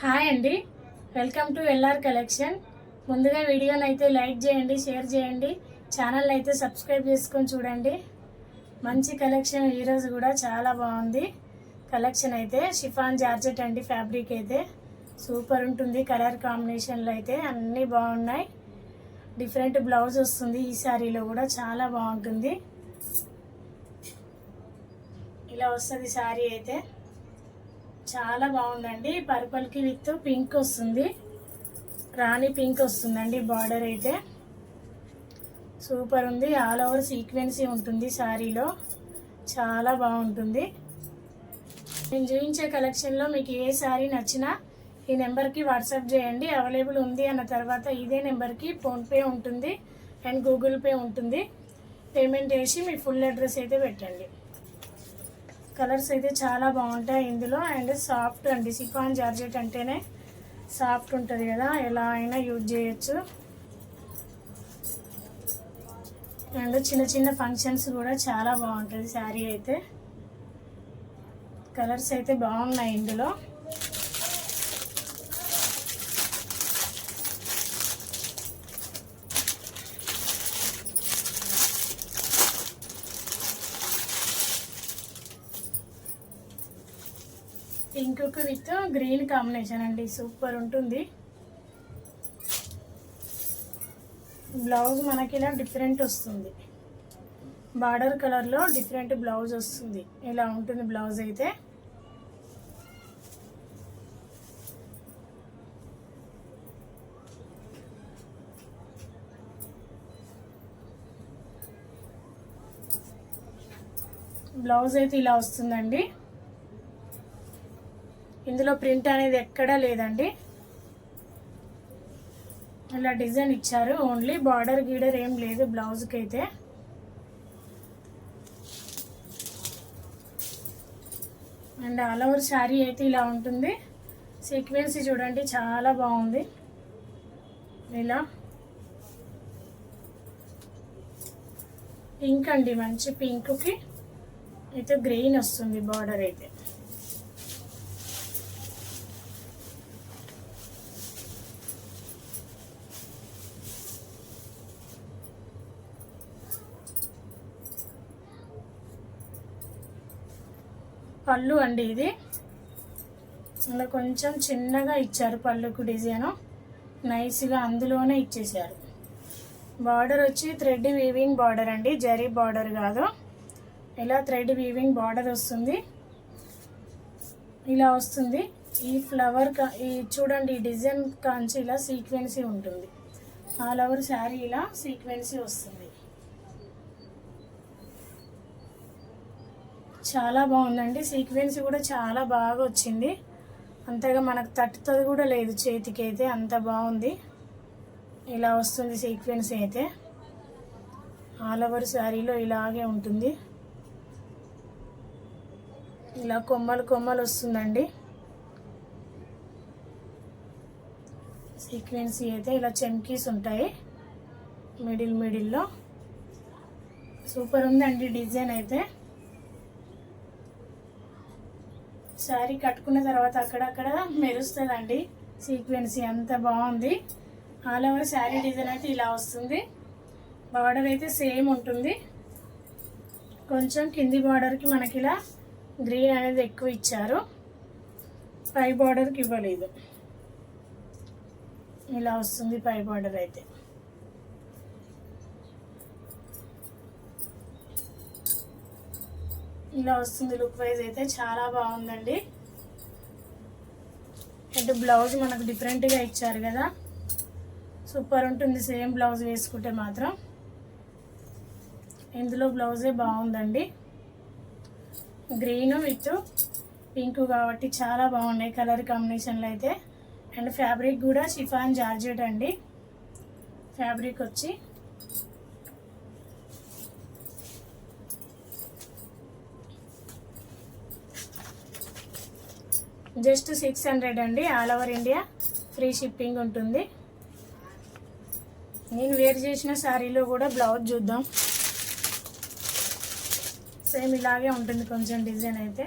Hi అండి. Welcome to LR collection. ముందుగా వీడియోని అయితే లైక్ చేయండి షేర్ చేయండి ఛానల్ అయితే సబ్స్క్రైబ్ చేసుకొని చూడండి. మంచి కలెక్షన్ ఈరోజు కూడా చాలా బాగుంది. కలెక్షన్ అయితే షిఫాన్ జార్జెట్ అండి ఫ్యాబ్రిక్ అయితే. సూపర్ ఉంటుంది కలర్ కాంబినేషన్లో అయితే అన్నీ బాగున్నాయి. డిఫరెంట్ బ్లౌజ్ వస్తుంది ఈ శారీలో కూడా చాలా బాగుంటుంది. ఇలా వస్తుంది శారీ అయితే. చాలా బాగుందండి. పర్పుల్కి విత్ పింక్ వస్తుంది. రాణి పింక్ వస్తుందండి బార్డర్ అయితే. సూపర్ ఉంది. ఆల్ ఓవర్ సీక్వెన్సీ ఉంటుంది శారీలో. చాలా బాగుంటుంది. నేను చూపించే కలెక్షన్లో మీకు ఏ శారీ నచ్చినా ఈ నెంబర్కి వాట్సాప్ చేయండి. అవైలబుల్ ఉంది అన్న తర్వాత ఇదే నెంబర్కి ఫోన్పే ఉంటుంది అండ్ గూగుల్ పే ఉంటుంది. పేమెంట్ చేసి మీ ఫుల్ అడ్రస్ అయితే పెట్టండి. కలర్స్ అయితే చాలా బాగుంటాయి ఇందులో. అండ్ సాఫ్ట్ అండి సిఫాన్ జార్జెట్ అంటేనే సాఫ్ట్ ఉంటుంది కదా ఎలా అయినా యూజ్ చేయొచ్చు. అండ్ చిన్న చిన్న ఫంక్షన్స్ కూడా చాలా బాగుంటుంది శారీ అయితే. కలర్స్ అయితే బాగున్నాయి ఇందులో. పింక్ విత్ గ్రీన్ కాంబినేషన్ అండి. సూపర్ ఉంటుంది. బ్లౌజ్ మనకి ఇలా డిఫరెంట్ వస్తుంది. బార్డర్ కలర్లో డిఫరెంట్ బ్లౌజ్ వస్తుంది. ఇలా ఉంటుంది బ్లౌజ్ అయితే. బ్లౌజ్ అయితే ఇలా వస్తుందండి. ఇందులో ప్రింట్ అనేది ఎక్కడా లేదండి. ఇలా డిజైన్ ఇచ్చారు. ఓన్లీ బార్డర్ గీడర్ ఏం లేదు బ్లౌజ్కి అయితే అండ్ ఆల్ ఓవర్ శారీ అయితే ఇలా ఉంటుంది. సీక్వెన్సీ చూడండి చాలా బాగుంది. ఇలా. పింక్ అండి మంచి పింక్కి. అయితే గ్రీన్ వస్తుంది బార్డర్ అయితే. పళ్ళు అండి ఇది. ఇలా కొంచెం చిన్నగా ఇచ్చారు పళ్ళుకు డిజైను. నైస్గా అందులోనే ఇచ్చేసారు బార్డర్ వచ్చి థ్రెడ్ వీవింగ్ బార్డర్ అండి. జరీ బార్డర్ కాదు. ఇలా థ్రెడ్ వీవింగ్ బార్డర్ వస్తుంది. ఇలా వస్తుంది. ఈ ఫ్లవర్ కా ఈ చూడండి ఈ డిజైన్ కాంచి ఇలా సీక్వెన్సీ ఉంటుంది. ఆల్ ఓవర్ శారీ ఇలా సీక్వెన్సీ వస్తుంది. చాలా బాగుందండి. సీక్వెన్స్ కూడా చాలా బాగా వచ్చింది. అంతగా మనకు తట్టుతుంది కూడా లేదు చేతికి అయితే అంత బాగుంది. ఇలా వస్తుంది సీక్వెన్స్ అయితే. ఆల్ ఓవర్ శారీలో ఇలాగే ఉంటుంది. ఇలా కొమ్మలు కొమ్మలు వస్తుందండి. సీక్వెన్సీ అయితే ఇలా చెమ్కీస్ ఉంటాయి. మిడిల్ మిడిల్లో. సూపర్ ఉందండి డిజైన్ అయితే. శారీ కట్టుకున్న తర్వాత అక్కడక్కడ మెరుస్తుందండి. సీక్వెన్సీ అంత బాగుంది. ఆల్ ఓవర్ శారీ డిజైన్ అయితే ఇలా వస్తుంది. బార్డర్ అయితే సేమ్ ఉంటుంది. కొంచెం కింది బార్డర్కి మనకి ఇలా గ్రీన్ అనేది ఎక్కువ ఇచ్చారు. పై బార్డర్కి ఇవ్వలేదు. ఇలా వస్తుంది పై బార్డర్ అయితే. ఇలా వస్తుంది లుక్ వైజ్ అయితే చాలా బాగుందండి. అంటే బ్లౌజ్ మనకు డిఫరెంట్గా ఇచ్చారు కదా. సూపర్ ఉంటుంది సేమ్ బ్లౌజ్ వేసుకుంటే మాత్రం. ఇందులో బ్లౌజే బాగుందండి. గ్రీన్ విత్ పింక్ కాబట్టి చాలా బాగున్నాయి కలర్ కాంబినేషన్లో అయితే. అండ్ ఫ్యాబ్రిక్ కూడా షిఫాన్ జార్జెట్ అండి. ఫ్యాబ్రిక్ వచ్చి జస్ట్ సిక్స్ హండ్రెడ్ అండి. All over India free shipping ఉంటుంది. నేను వేర్ చేసిన శారీలో కూడా బ్లౌజ్ చూద్దాం. సేమ్ ఇలాగే ఉంటుంది కొంచెం డిజైన్ అయితే.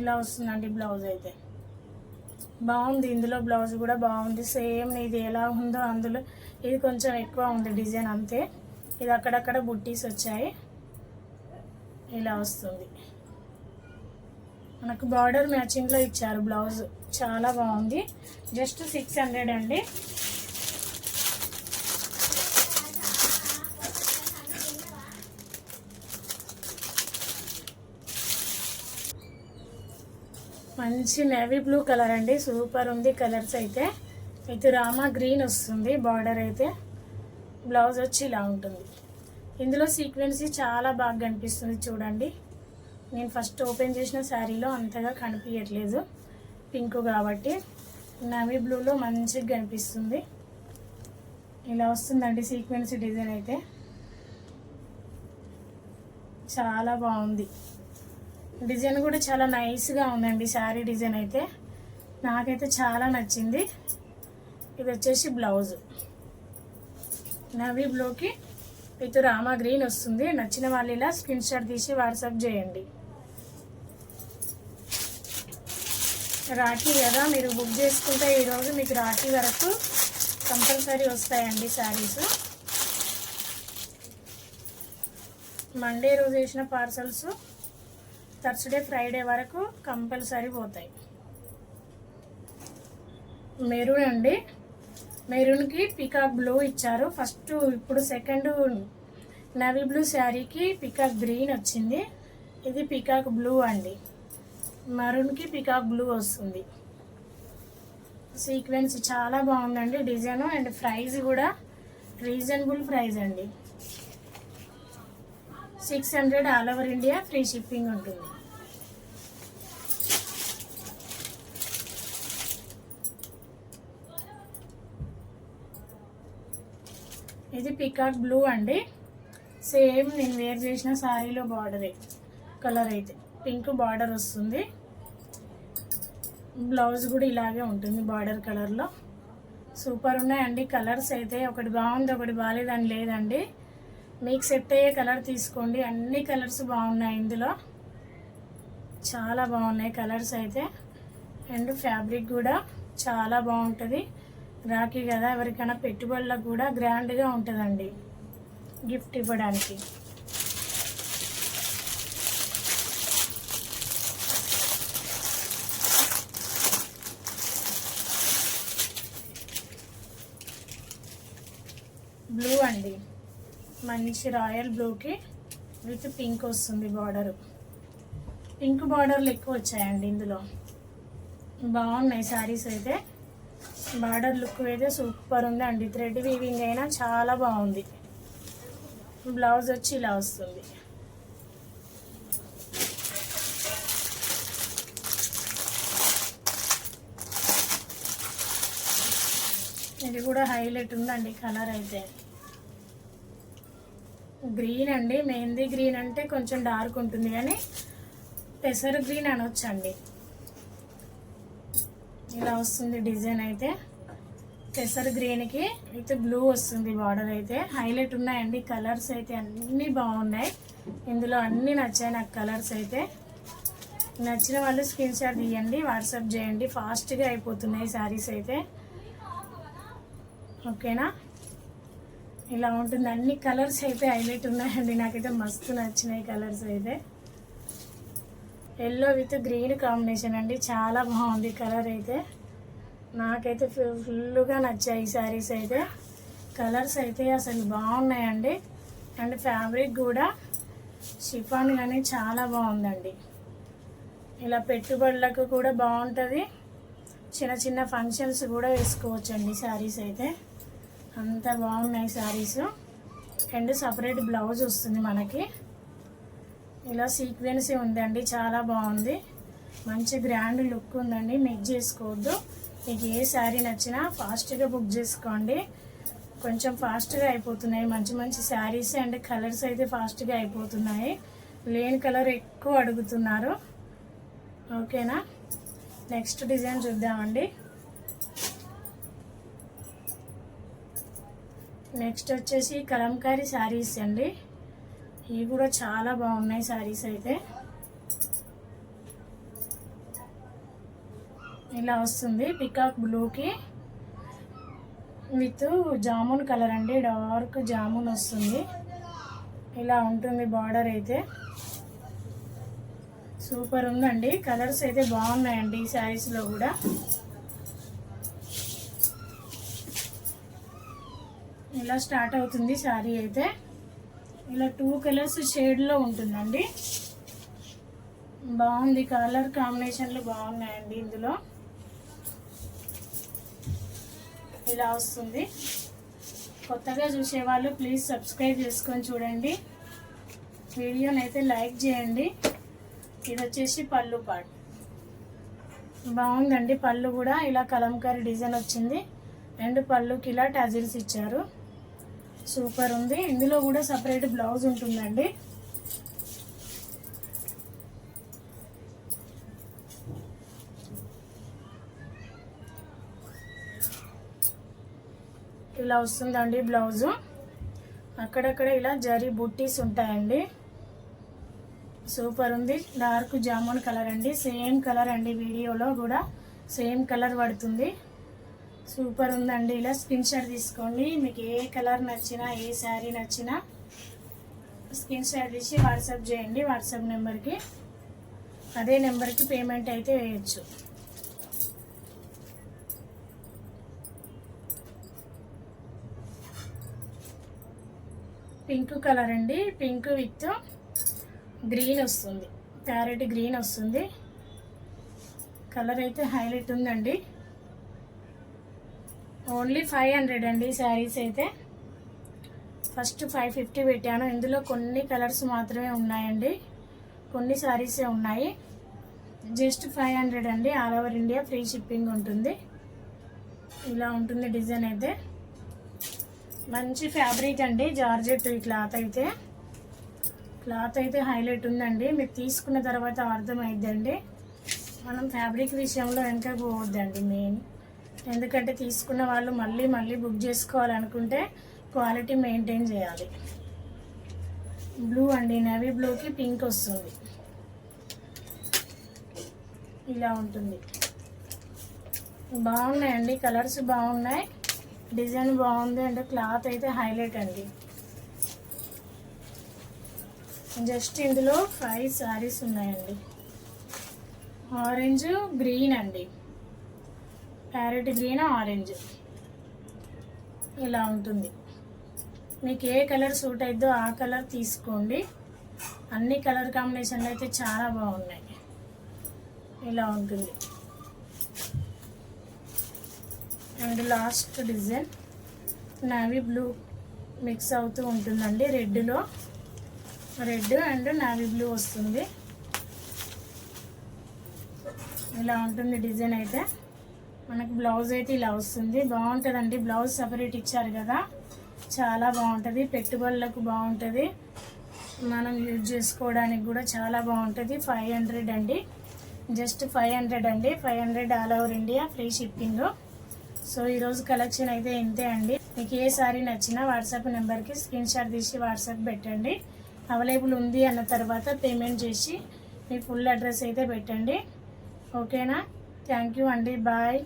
ఇలా వస్తుందండి బ్లౌజ్ అయితే. బాగుంది. ఇందులో బ్లౌజ్ కూడా బాగుంది. సేమ్ ఇది ఎలా ఉందో అందులో ఇది కొంచెం ఎక్కువ ఉంది డిజైన్ అంతే. ఇది అక్కడక్కడ బుట్టీస్ వచ్చాయి. ఇలా వస్తుంది. మనకు బార్డర్ మ్యాచింగ్లో ఇచ్చారు బ్లౌజ్. చాలా బాగుంది. జస్ట్ సిక్స్ హండ్రెడ్ అండి. మంచి నేవీ బ్లూ కలర్ అండి. సూపర్ ఉంది కలర్స్ అయితే. అయితే రామా గ్రీన్ వస్తుంది బార్డర్ అయితే. బ్లౌజ్ వచ్చి ఇలా ఉంటుంది. ఇందులో సీక్వెన్సీ చాలా బాగా కనిపిస్తుంది చూడండి. నేను ఫస్ట్ ఓపెన్ చేసిన శారీలో అంతగా కనిపించట్లేదు. పింక్ కాబట్టి నవీ బ్లూలో మంచిగా కనిపిస్తుంది. ఇలా వస్తుందండి సీక్వెన్సీ డిజైన్ అయితే. చాలా బాగుంది. డిజైన్ కూడా చాలా నైస్గా ఉందండి శారీ డిజైన్ అయితే. నాకైతే చాలా నచ్చింది. ఇది వచ్చేసి బ్లౌజ్. నవీ బ్లూకి విత్ రామా గ్రీన్ వస్తుంది. నచ్చిన వాళ్ళు ఇలా స్క్రీన్ షాట్ తీసి వాట్సాప్ చేయండి. రాఖీ కదా మీరు బుక్ చేసుకుంటే ఈరోజు మీకు రాఖీ వరకు కంపల్సరీ వస్తాయండి శారీస్. మండే రోజు వేసిన పార్సల్స్ థర్స్డే ఫ్రైడే వరకు కంపల్సరీ పోతాయి. మెరూన్ అండి. మెరూన్కి పికాక్ బ్లూ ఇచ్చారు. ఫస్ట్ ఇప్పుడు సెకండ్ నవీ బ్లూ శారీకి పికాక్ గ్రీన్ వచ్చింది. ఇది పికాక్ బ్లూ అండి. మరూన్కి పికాక్ బ్లూ వస్తుంది. సీక్వెన్స్ చాలా బాగుందండి డిజైన్ అండ్ ప్రైస్ కూడా రీజనబుల్ ప్రైస్ అండి. Six hundred all over India free shipping ఉంటుంది. ఇది పికాక్ బ్లూ అండి. సేమ్ నేను వేర్ చేసిన శారీలో బార్డర్ కలర్ అయితే. పింక్ బార్డర్ వస్తుంది. బ్లౌజ్ కూడా ఇలాగే ఉంటుంది బార్డర్ కలర్లో. సూపర్ ఉన్నాయండి కలర్స్ అయితే. ఒకటి బాగుంది ఒకటి బాగాలేదని లేదండి. మీకు సెట్ అయ్యే కలర్ తీసుకోండి. అన్ని కలర్స్ బాగున్నాయి ఇందులో. చాలా బాగున్నాయి కలర్స్ అయితే. అండ్ ఫ్యాబ్రిక్ కూడా చాలా బాగుంటుంది. రాఖీ కదా ఎవరికైనా పెట్టుబడులకు కూడా గ్రాండ్గా ఉంటుందండి. గిఫ్ట్ ఇవ్వడానికి. బ్లూ అండి. మంచి రాయల్ బ్లూకి విత్ పింక్ వస్తుంది బార్డర్. పింక్ బార్డర్లు ఎక్కువ వచ్చాయండి ఇందులో. బాగున్నాయి శారీస్ అయితే. బార్డర్ లుక్ అయితే సూపర్ ఉంది అండి. థ్రెడ్ వీవింగ్ అయినా చాలా బాగుంది. బ్లౌజ్ వచ్చి ఇలా వస్తుంది. ఇది కూడా హైలైట్ ఉందండి కలర్ అయితే. గ్రీన్ అండి. మెహందీ గ్రీన్ అంటే కొంచెం డార్క్ ఉంటుంది కానీ పెసర్ గ్రీన్ అనొచ్చండి. ఇలా వస్తుంది డిజైన్ అయితే. పెసర్ గ్రీన్కి అయితే బ్లూ వస్తుంది బార్డర్ అయితే. హైలైట్ ఉన్నాయండి కలర్స్ అయితే అన్నీ బాగున్నాయి. ఇందులో అన్నీ నచ్చాయి నాకు కలర్స్ అయితే. నచ్చిన వాళ్ళు స్క్రీన్ షాట్ తీయండి వాట్సాప్ చేయండి. ఫాస్ట్గా అయిపోతున్నాయి శారీస్ అయితే. ఓకేనా? ఇలా ఉంటుంది అన్ని కలర్స్ అయితే హైలైట్ ఉన్నాయండి. నాకైతే మస్తు నచ్చినాయి కలర్స్ అయితే. ఎల్లో విత్ గ్రీన్ కాంబినేషన్ అండి. చాలా బాగుంది కలర్ అయితే. నాకైతే ఫుల్గా నచ్చాయి ఈ శారీస్ అయితే. కలర్స్ అయితే అసలు బాగున్నాయండి. అండ్ ఫ్యాబ్రిక్ కూడా షిఫాన్ కానీ చాలా బాగుందండి. ఇలా పెట్టుబడులకు కూడా బాగుంటుంది. చిన్న చిన్న ఫంక్షన్స్ కూడా వేసుకోవచ్చండి శారీస్ అయితే. అంత బాగున్నాయి శారీస్ అండ్ సపరేట్ బ్లౌజ్ వస్తుంది మనకి. ఇలా సీక్వెన్సీ ఉందండి చాలా బాగుంది. మంచి గ్రాండ్ లుక్ ఉందండి మిక్ చేసుకోవద్దు. మీకు ఏ శారీ నచ్చినా ఫాస్ట్గా బుక్ చేసుకోండి. కొంచెం ఫాస్ట్గా అయిపోతున్నాయి మంచి మంచి శారీస్ అండ్ కలర్స్ అయితే ఫాస్ట్గా అయిపోతున్నాయి. లేని కలర్ ఎక్కువ అడుగుతున్నారు. ఓకేనా? నెక్స్ట్ డిజైన్ చూద్దామండి. నెక్స్ట్ వచ్చేసి కలంకారీ శారీస్ అండి. ఇవి కూడా చాలా బాగున్నాయి శారీస్ అయితే. ఇలా వస్తుంది పికాక్ బ్లూకి. విత్ జామున్ కలర్ అండి డార్క్ జామున్ వస్తుంది. ఇలా ఉంటుంది బార్డర్ అయితే. సూపర్ ఉందండి. కలర్స్ అయితే బాగున్నాయండి ఈ శారీస్లో కూడా. ఇలా స్టార్ట్ అవుతుంది శారీ అయితే. ఇలా టూ కలర్స్ షేడ్లో ఉంటుందండి. బాగుంది. కలర్ కాంబినేషన్లు బాగున్నాయండి ఇందులో. ఇలా వస్తుంది. కొత్తగా చూసేవాళ్ళు ప్లీజ్ సబ్స్క్రైబ్ చేసుకొని చూడండి. వీడియోని అయితే లైక్ చేయండి. ఇది వచ్చేసి పళ్ళు పాట్ బాగుందండి పళ్ళు కూడా. ఇలా కలంకారీ డిజైన్ వచ్చింది. అండ్ పళ్ళుకి ఇలా టజిల్స్ ఇచ్చారు. సూపర్ ఉంది. ఇందులో కూడా సపరేట్ బ్లౌజ్ ఉంటుందండి. ఇలా వస్తుందండి బ్లౌజు అక్కడక్కడ ఇలా జరీ బుట్టీస్ ఉంటాయండి. సూపర్ ఉంది. డార్క్ జామున్ కలర్ అండి. సేమ్ కలర్ అండి వీడియోలో కూడా. సేమ్ కలర్ పడుతుంది. సూపర్ ఉందండి. ఇలా స్క్రీన్ షాట్ తీసుకోండి. మీకు ఏ కలర్ నచ్చినా ఏ శారీ నచ్చినా స్క్రీన్ షాట్ తీసి వాట్సాప్ చేయండి. వాట్సాప్ నెంబర్కి అదే నెంబర్కి పేమెంట్ అయితే వేయచ్చు. పింక్ కలర్ అండి. పింక్ విత్ గ్రీన్ వస్తుంది. ప్యారెట్ గ్రీన్ వస్తుంది. కలర్ అయితే హైలైట్ ఉందండి. ఓన్లీ ఫైవ్ హండ్రెడ్ అండి శారీస్ అయితే. ఫస్ట్ ఫైవ్ ఫిఫ్టీ పెట్టాను. ఇందులో కొన్ని కలర్స్ మాత్రమే ఉన్నాయండి. కొన్ని శారీసే ఉన్నాయి. జస్ట్ ఫైవ్ హండ్రెడ్ అండి. All over India free shipping ఉంటుంది. ఇలా ఉంటుంది డిజైన్ అయితే. మంచి ఫ్యాబ్రిక్ అండి. జార్జెట్ ఈ క్లాత్ అయితే. క్లాత్ అయితే హైలైట్ ఉందండి. మీరు తీసుకున్న తర్వాత అర్థమైద్దండి. మనం ఫ్యాబ్రిక్ విషయంలో వెనక పోవద్దండి మెయిన్. ఎందుకంటే తీసుకున్న వాళ్ళు మళ్ళీ మళ్ళీ బుక్ చేసుకోవాలనుకుంటే క్వాలిటీ మెయింటైన్ చేయాలి. బ్లూ అండి నవీ బ్లూకి పింక్ వస్తుంది. ఇలా ఉంటుంది. బాగున్నాయండి కలర్స్ బాగున్నాయి. డిజైన్ బాగుంది అంటే క్లాత్ అయితే హైలైట్ అండి. జస్ట్ ఇందులో ఫైవ్ శారీస్ ఉన్నాయండి. ఆరెంజ్ గ్రీన్ అండి. Parrot green orange. ఇలా ఉంటుంది. మీకు ఏ కలర్ సూట్ అయిద్దో ఆ కలర్ తీసుకోండి. అన్ని కలర్ కాంబినేషన్లు అయితే చాలా బాగున్నాయి. ఇలా ఉంటుంది. And last design. Navy blue mix అవుతూ ఉంటుందండి రెడ్లో. రెడ్ అండ్ నావీ బ్లూ వస్తుంది. ఇలా ఉంటుంది డిజైన్ అయితే. మనకు బ్లౌజ్ అయితే ఇలా వస్తుంది. బాగుంటుందండి. బ్లౌజ్ సపరేట్ ఇచ్చారు కదా. చాలా బాగుంటుంది. పెట్టుబడులకు బాగుంటుంది. మనం యూజ్ చేసుకోవడానికి కూడా చాలా బాగుంటుంది. ఫైవ్ హండ్రెడ్ అండి. జస్ట్ ఫైవ్ హండ్రెడ్ అండి. Five hundred all over India free shipping. So ఈరోజు కలెక్షన్ అయితే ఇంతే అండి. మీకు ఏ సారీ నచ్చినా వాట్సాప్ నెంబర్కి స్క్రీన్ షాట్ తీసి వాట్సాప్ పెట్టండి. అవైలబుల్ ఉంది అన్న తర్వాత పేమెంట్ చేసి మీ ఫుల్ అడ్రస్ అయితే పెట్టండి. ఓకేనా? థ్యాంక్ యూ అండి బాయ్